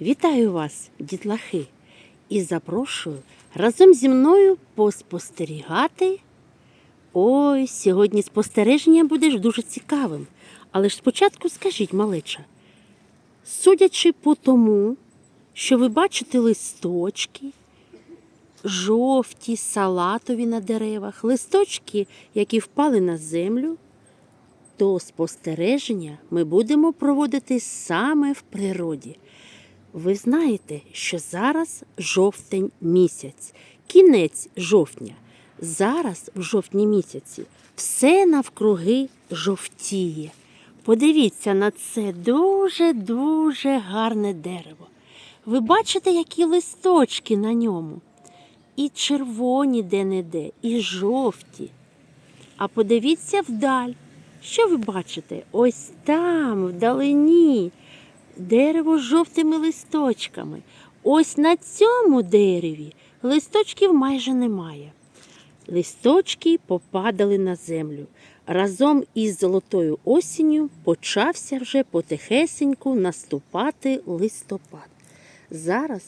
Вітаю вас, дітлахи, і запрошую разом зі мною поспостерігати. Ой, сьогодні спостереження буде дуже цікавим. Але ж спочатку скажіть, малеча, судячи по тому, що ви бачите листочки, жовті, салатові на деревах, листочки, які впали на землю, то спостереження ми будемо проводити саме в природі. Ви знаєте, що зараз жовтень місяць, кінець жовтня. Зараз, в жовтні місяці, все навкруги жовтіє. Подивіться на це дуже-дуже гарне дерево. Ви бачите, які листочки на ньому? І червоні де-не-де, і жовті. А подивіться вдаль. Що ви бачите? Ось там, вдалині, дерево з жовтими листочками. Ось на цьому дереві листочків майже немає. Листочки попадали на землю. Разом із золотою осінню почався вже потихесеньку наступати листопад. Зараз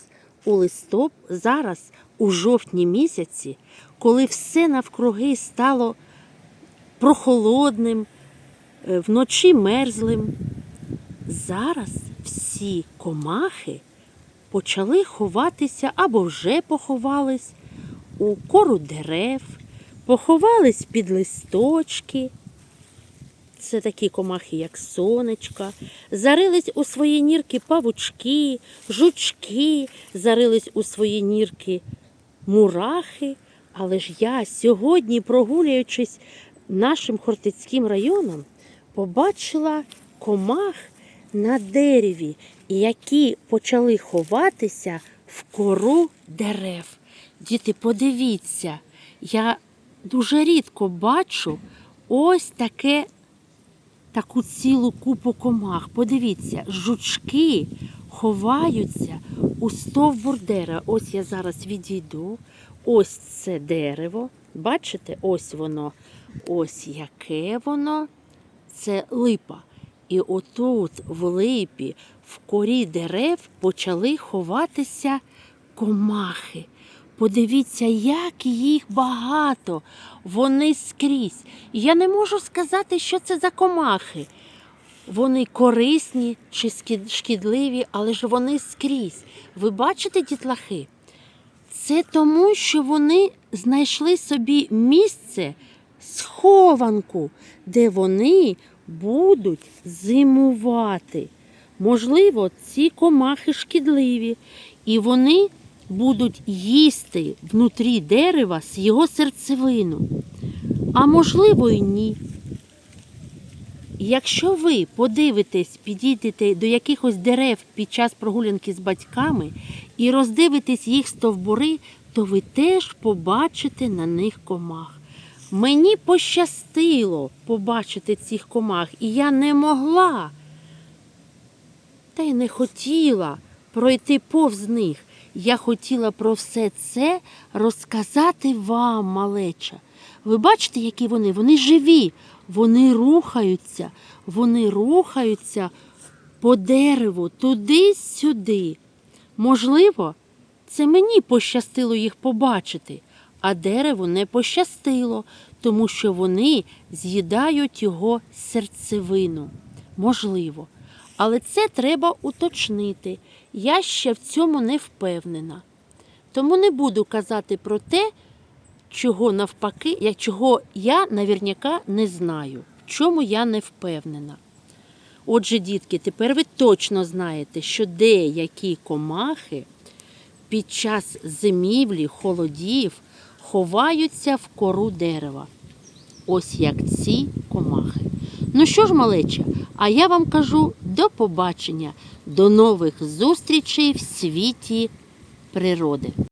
у листоп, зараз у жовтні місяці, коли все навкруги стало прохолодним, е, вночі мерзлим, зараз всі комахи почали ховатися або вже поховались у кору дерев, поховались під листочки. Це такі комахи, як сонечка, зарились у свої нірки павучки, жучки, зарились у свої нірки мурахи. Але ж я сьогодні, прогулюючись нашим Хортицьким районом, побачила комах на дереві, які почали ховатися в кору дерев. Діти, подивіться, я дуже рідко бачу ось таке, таку цілу купу комах. Подивіться, жучки ховаються у стовбур дерева. Ось я зараз відійду. Ось це дерево. Бачите, ось воно, ось яке воно. Це липа. І отут, в липі, в корі дерев почали ховатися комахи. Подивіться, як їх багато. Вони скрізь. Я не можу сказати, що це за комахи. Вони корисні чи шкідливі, але ж вони скрізь. Ви бачите, дітлахи? Це тому, що вони знайшли собі місце, схованку, де вони будуть зимувати. Можливо, ці комахи шкідливі, і вони будуть їсти внутрі дерева з його серцевину. А можливо, і ні. Якщо ви подивитесь, підійдете до якихось дерев під час прогулянки з батьками і роздивитесь їх стовбури, то ви теж побачите на них комах. Мені пощастило побачити цих комах, і я не могла, та й не хотіла пройти повз них. Я хотіла про все це розказати вам, малеча. Ви бачите, які вони? Вони живі, вони рухаються, вони рухаються по дереву туди-сюди. Можливо, це мені пощастило їх побачити, а дереву не пощастило, тому що вони з'їдають його серцевину. Можливо. Але це треба уточнити. Я ще в цьому не впевнена. Тому не буду казати про те, чого навпаки, я- чого я навірняка не знаю, в чому я не впевнена. Отже, дітки, тепер ви точно знаєте, що деякі комахи під час зимівлі, холодів ховаються в кору дерева. Ось як ці комахи. Ну що ж, малеча, а я вам кажу до побачення, до нових зустрічей в світі природи.